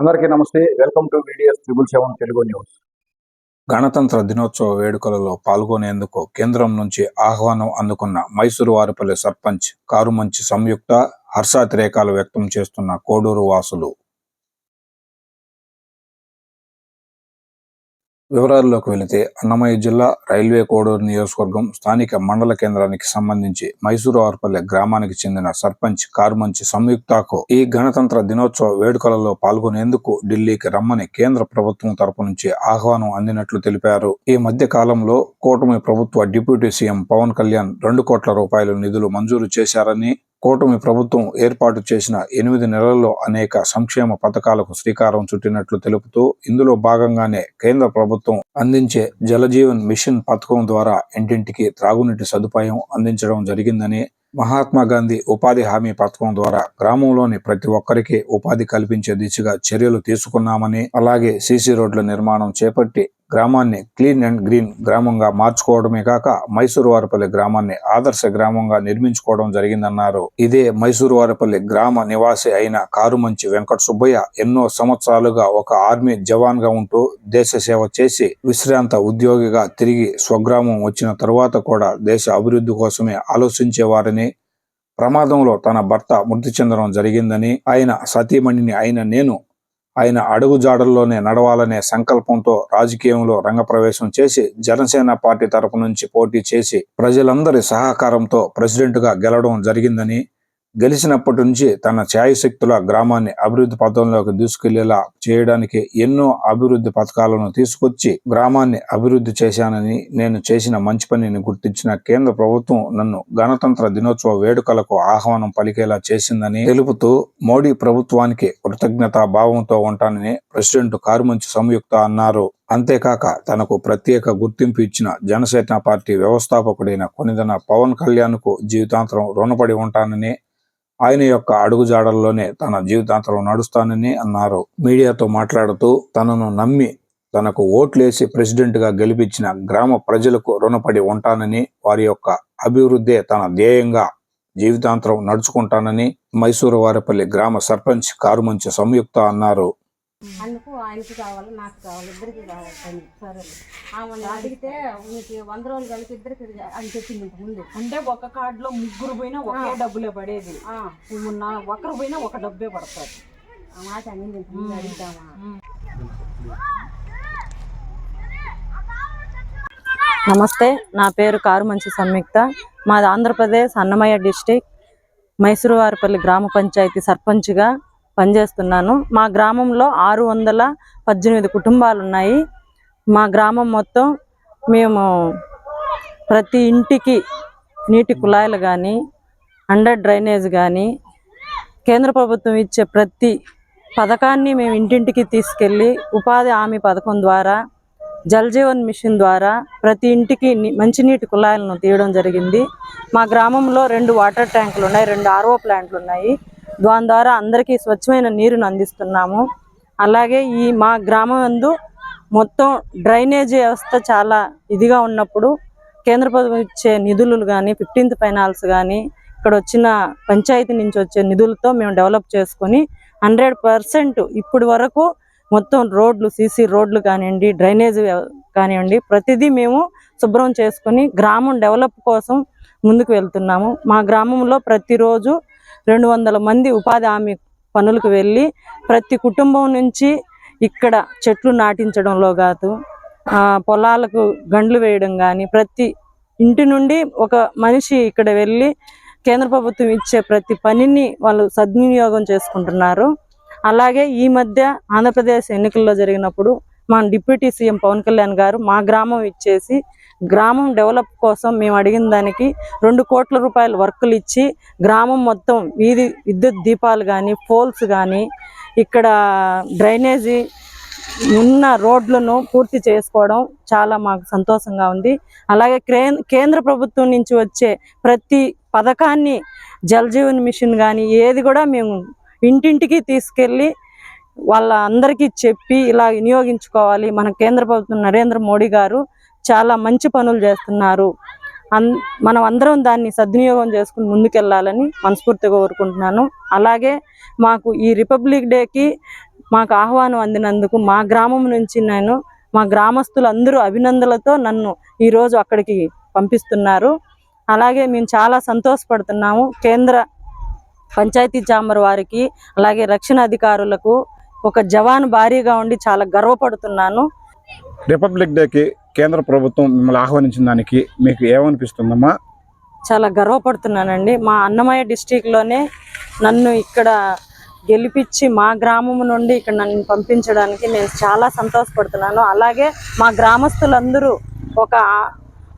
అందరికీ నమస్తే. Welcome to videos triple seven Telugu news. గణతంత్ర దినోత్సవ వేడుకలలో పాల్గొనేందుకు కేంద్రం నుంచి ఆహ్వానం అందుకున్న మైసూరు వారిపల్లి సర్పంచ్ కారుమంచి సంయుక్త హర్షాతిరేకాలు వ్యక్తం చేస్తున్న కోడూరు వాసులు వివరాల్లోకి వెళితే అన్నమయ్య జిల్లా రైల్వే కోడూరు నియోజకవర్గం స్థానిక మండల కేంద్రానికి సంబంధించి మైసూరు ఆర్పల్లె గ్రామానికి చెందిన సర్పంచ్ కారుమంచి సంయుక్తకు ఈ గణతంత్ర దినోత్సవ వేడుకలలో పాల్గొనేందుకు ఢిల్లీకి రమ్మని కేంద్ర ప్రభుత్వం తరపు నుంచి ఆహ్వానం అందినట్లు తెలిపారు. ఈ మధ్య కాలంలో కూటమి ప్రభుత్వ డిప్యూటీ సీఎం పవన్ కళ్యాణ్ రెండు కోట్ల రూపాయల నిధులు మంజూరు చేశారని కూటమి ప్రభుత్వం ఏర్పాటు చేసిన ఎనిమిది నెలల్లో అనేక సంక్షేమ పథకాలకు శ్రీకారం చుట్టినట్లు తెలుపుతూ ఇందులో భాగంగానే కేంద్ర ప్రభుత్వం అందించే జలజీవన్ మిషన్ పథకం ద్వారా ఇంటింటికి త్రాగునీటి సదుపాయం అందించడం జరిగిందని మహాత్మా గాంధీ ఉపాధి హామీ పథకం ద్వారా గ్రామంలోని ప్రతి ఒక్కరికి ఉపాధి కల్పించే దిశగా చర్యలు తీసుకున్నామని అలాగే సీసీ రోడ్ల నిర్మాణం చేపట్టి గ్రామాన్ని క్లీన్ అండ్ గ్రీన్ గ్రామంగా మార్చుకోవడమే కాక మైసూరు వారిపల్లి గ్రామాన్ని ఆదర్శ గ్రామంగా నిర్మించుకోవడం జరిగిందన్నారు. ఇదే మైసూరు వారిపల్లి గ్రామ నివాసి అయిన కారుమంచి వెంకట సుబ్బయ్య ఎన్నో సంవత్సరాలుగా ఒక ఆర్మీ జవాన్గా ఉంటూ దేశ సేవ చేసి విశ్రాంత ఉద్యోగిగా తిరిగి స్వగ్రామం వచ్చిన తరువాత కూడా దేశ అభివృద్ధి కోసమే ఆలోచించేవారని ప్రమాదంలో తన భర్త మృతి చెందడం జరిగిందని ఆయన సతీమణిని అయిన నేను ఆయన అడుగుజాడల్లోనే నడవాలనే సంకల్పంతో రాజకీయంలో రంగప్రవేశం చేసి జనసేన పార్టీ తరపు నుంచి పోటీ చేసి ప్రజలందరి సహకారంతో ప్రెసిడెంట్గా గెలవడం జరిగిందని గెలిచినప్పటి నుంచి తన ఛాయశక్తుల గ్రామాన్ని అభివృద్ధి పథంలోకి దూసుకెళ్ళేలా చేయడానికి ఎన్నో అభివృద్ధి పథకాలను తీసుకొచ్చి గ్రామాన్ని అభివృద్ధి చేశానని నేను చేసిన మంచి పనిని గుర్తించిన కేంద్ర ప్రభుత్వం నన్ను గణతంత్ర దినోత్సవ వేడుకలకు ఆహ్వానం పలికేలా చేసిందని తెలుపుతూ మోడీ ప్రభుత్వానికి కృతజ్ఞతా భావంతో ఉంటానని ప్రెసిడెంట్ కారుమంచి సంయుక్త అన్నారు. అంతేకాక తనకు ప్రత్యేక గుర్తింపు ఇచ్చిన జనసేన పార్టీ వ్యవస్థాపకుడైన కొనిదన పవన్ కళ్యాణ్కు జీవితాంతరం రుణపడి ఉంటానని ఆయన యొక్క అడుగుజాడల్లోనే తన జీవితాంతరం నడుస్తానని అన్నారు. మీడియాతో మాట్లాడుతూ తనను నమ్మి తనకు ఓట్లేసి ప్రెసిడెంట్గా గెలిపించిన గ్రామ ప్రజలకు రుణపడి ఉంటానని వారి యొక్క అభివృద్ధే తన ధ్యేయంగా జీవితాంతరం నడుచుకుంటానని మైసూరు వారపల్లి గ్రామ సర్పంచ్ కారుమంచి సంయుక్త అన్నారు. అందుకు ఆయనకి కావాలి నాకు కావాలి ఇద్దరికి కావాలి పని. సరే. ఆమె అడిగితే మీకు వంద రోజులు కలిపి ఇద్దరికి అని చెప్పింది ఇంత ముందు. అంటే ఒక కార్డులో ముగ్గురు పోయినా ఒకే డబ్బులే పడేది. ఆ, మొన్న ఒకరు పోయినా ఒక డబ్బే పడతారు ఆ మాట అనింది ఇంత ముందు అడుగుతామా నమస్తే నా పేరు కారుమంచి సంయుక్త. మాది ఆంధ్రప్రదేశ్ అన్నమయ్య డిస్టిక్. మైసూరువారిపల్లి గ్రామ పంచాయతీ సర్పంచ్గా పనిచేస్తున్నాను. మా గ్రామంలో ఆరు వందల పద్దెనిమిది కుటుంబాలు ఉన్నాయి మా గ్రామం మొత్తం మేము ప్రతి ఇంటికి నీటి కుళాయిలు కానీ అండర్ డ్రైనేజ్ కానీ కేంద్ర ప్రభుత్వం ఇచ్చే ప్రతి పథకాన్ని మేము ఇంటింటికి తీసుకెళ్ళి ఉపాధి హామీ పథకం ద్వారా జల్ జీవన్ మిషన్ ద్వారా ప్రతి ఇంటికి మంచినీటి కుళాయిలను తీయడం జరిగింది. మా గ్రామంలో రెండు వాటర్ ట్యాంకులు ఉన్నాయి రెండు ఆర్ఓ ప్లాంట్లు ఉన్నాయి దాని ద్వారా అందరికీ స్వచ్ఛమైన నీరును అందిస్తున్నాము. అలాగే ఈ మా గ్రామం మొత్తం డ్రైనేజీ వ్యవస్థ చాలా ఇదిగా ఉన్నప్పుడు కేంద్ర ప్రభుత్వం ఇచ్చే నిధులు కానీ ఫిఫ్టీన్త్ ఫైనాన్స్ కానీ ఇక్కడ వచ్చిన పంచాయతీ నుంచి వచ్చే నిధులతో మేము డెవలప్ చేసుకొని హండ్రెడ్ పర్సెంట్ ఇప్పటి వరకు మొత్తం రోడ్లు సీసీ రోడ్లు కానివ్వండి డ్రైనేజ్ కానివ్వండి ప్రతిదీ మేము శుభ్రం చేసుకొని గ్రామం డెవలప్ కోసం ముందుకు వెళ్తున్నాము. మా గ్రామంలో ప్రతిరోజు రెండు వందల మంది ఉపాధి హామీ పనులకు వెళ్ళి ప్రతి కుటుంబం నుంచి ఇక్కడ చెట్లు నాటించడంలో కాదు ఆ, పొలాలకు గండ్లు వేయడం కానీ ప్రతి ఇంటి నుండి ఒక మనిషి ఇక్కడ వెళ్ళి కేంద్ర ప్రభుత్వం ఇచ్చే ప్రతి పనిని వాళ్ళు సద్వినియోగం చేసుకుంటున్నారు. అలాగే ఈ మధ్య ఆంధ్రప్రదేశ్ ఎన్నికల్లో జరిగినప్పుడు మా డిప్యూటీ సీఎం పవన్ కళ్యాణ్ గారు మా గ్రామం ఇచ్చేసి గ్రామం డెవలప్ కోసం మేము అడిగిన దానికి రెండు కోట్ల రూపాయల వర్కులు ఇచ్చి గ్రామం మొత్తం వీధి విద్యుత్ దీపాలు కానీ పోల్స్ కానీ ఇక్కడ డ్రైనేజీ ఉన్న రోడ్లను పూర్తి చేసుకోవడం చాలా మాకు సంతోషంగా ఉంది. అలాగే కేంద్ర ప్రభుత్వం నుంచి వచ్చే ప్రతి పథకాన్ని జలజీవన్ మిషన్ కానీ ఏది కూడా మేము ఇంటింటికి తీసుకెళ్ళి వాళ్ళ అందరికీ చెప్పి ఇలా వినియోగించుకోవాలి. మన కేంద్ర ప్రభుత్వం నరేంద్ర మోడీ గారు చాలా మంచి పనులు చేస్తున్నారు. అన్ మనం అందరం దాన్ని సద్వినియోగం చేసుకుని ముందుకెళ్ళాలని మనస్ఫూర్తిగా కోరుకుంటున్నాను. అలాగే మాకు ఈ రిపబ్లిక్ డేకి మాకు ఆహ్వానం అందినందుకు మా గ్రామం నుంచి నేను మా గ్రామస్తులందరూ అభినందనలతో నన్ను ఈరోజు అక్కడికి పంపిస్తున్నారు. అలాగే మేము చాలా సంతోషపడుతున్నాము. కేంద్ర పంచాయతీ చాంబర్ వారికి అలాగే రక్షణ అధికారులకు ఒక జవాన్ భారీగా ఉండి చాలా గర్వపడుతున్నాను. రిపబ్లిక్ డేకి కేంద్ర ప్రభుత్వం మిమ్మల్ని ఆహ్వానించిన దానికి మీకు ఏమనిపిస్తుందమ్మా? చాలా గర్వపడుతున్నానండి. మా అన్నమయ్య డిస్టిక్లోనే నన్ను ఇక్కడ గెలిపించి మా గ్రామం నుండి ఇక్కడ నన్ను పంపించడానికి నేను చాలా సంతోషపడుతున్నాను. అలాగే మా గ్రామస్తులందరూ ఒక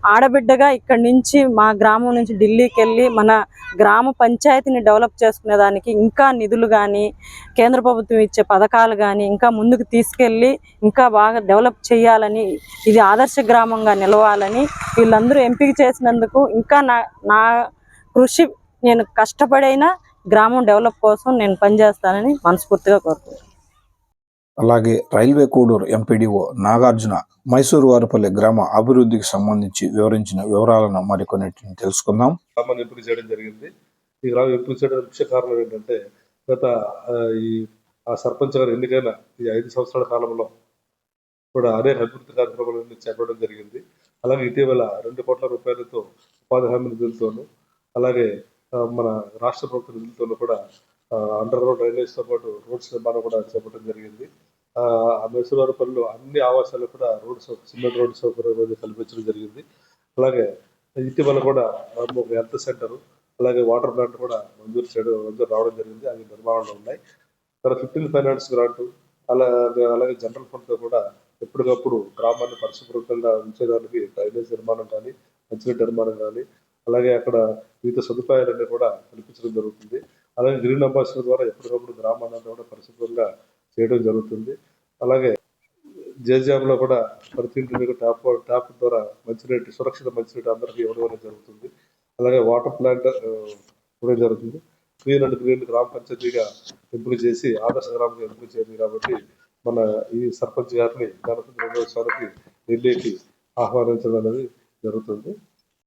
ఆడబిడ్డగా ఇక్కడ నుంచి మా గ్రామం నుంచి ఢిల్లీకి వెళ్ళి మన గ్రామ పంచాయతీని డెవలప్ చేసుకునేదానికి ఇంకా నిధులు కానీ కేంద్ర ప్రభుత్వం ఇచ్చే పథకాలు కానీ ఇంకా ముందుకు తీసుకెళ్ళి ఇంకా బాగా డెవలప్ చేయాలని ఇది ఆదర్శ గ్రామంగా నిలవాలని వీళ్ళందరూ ఎంపిక చేసినందుకు ఇంకా నా నా కృషి నేను కష్టపడైనా గ్రామం డెవలప్ కోసం నేను పనిచేస్తానని మనస్ఫూర్తిగా కోరుకుంటున్నాను. అలాగే రైల్వే కోడూరు ఎంపీడీఓ నాగార్జున మైసూరు వారిపల్లి గ్రామ అభివృద్ధికి సంబంధించి వివరించిన వివరాలను మరికొన్నిటిని తెలుసుకుందాం. గ్రామాన్ని ఎంపిక చేయడం జరిగింది? ఈ గ్రామం ఎంపిక చేయడం ముఖ్య కారణం ఏంటంటే గత ఈ ఆ సర్పంచ్ గారు ఎన్నికైన ఈ ఐదు సంవత్సరాల కాలంలో కూడా అనేక అభివృద్ధి కార్యక్రమాలను చేపట్టడం జరిగింది. అలాగే ఇటీవల రెండు కోట్ల రూపాయలతో ఉపాధి హామీ నిధులతోనూ అలాగే మన రాష్ట్ర ప్రభుత్వ నిధులతోనూ కూడా అండర్ గ్రౌండ్ రైల్వేస్తో పాటు రోడ్స్ నిర్మాణం కూడా చేపట్టడం జరిగింది. ఆ ఆ మైసూరువారిపల్లిలో అన్ని ఆవాసాలు కూడా రోడ్ సౌకర్యం సిమెంట్ రోడ్ సౌకర్యం అనేది కల్పించడం జరిగింది. అలాగే ఇటీవల కూడా మనము ఒక హెల్త్ సెంటర్ అలాగే వాటర్ ప్లాంట్ కూడా మంజూరు చేయడం మంజూరు రావడం జరిగింది. అవి నిర్మాణంలో ఉన్నాయి. తర్వాత ఫిఫ్టీన్ ఫైనాన్స్ గ్రాంట్ అలాగే అలాగే జనరల్ ఫండ్తో కూడా ఎప్పటికప్పుడు గ్రామాన్ని పరిశుభ్రంగా ఉంచేదానికి డ్రైనేజ్ నిర్మాణం కానీ మంచినీటి నిర్మాణం కానీ అలాగే అక్కడ వివిధ సదుపాయాలన్నీ కూడా కల్పించడం జరుగుతుంది. అలాగే గ్రీన్ అంబాసిడర్ ద్వారా ఎప్పటికప్పుడు గ్రామాన్ని కూడా పరిశుభ్రంగా చేయడం జరుగుతుంది. అలాగే జేజాబ్లో కూడా ప్రతి ఇంటికి ట్యాప్ ట్యాప్ ద్వారా మంచినీటి సురక్షిత మంచినీటి అందరికీ ఇవ్వడం అనేది జరుగుతుంది. అలాగే వాటర్ ప్లాంట్ ఇవ్వడం జరుగుతుంది. క్లీన్ అండ్ గ్రీన్ గ్రామ పంచాయతీగా ఎంపిక చేసి ఆదర్శ గ్రామంగా ఎంపిక చేయండి కాబట్టి మన ఈ సర్పంచ్ గారిని గణతంత్ర దినోత్సవానికి ఢిల్లీకి ఆహ్వానించడం అనేది జరుగుతుంది.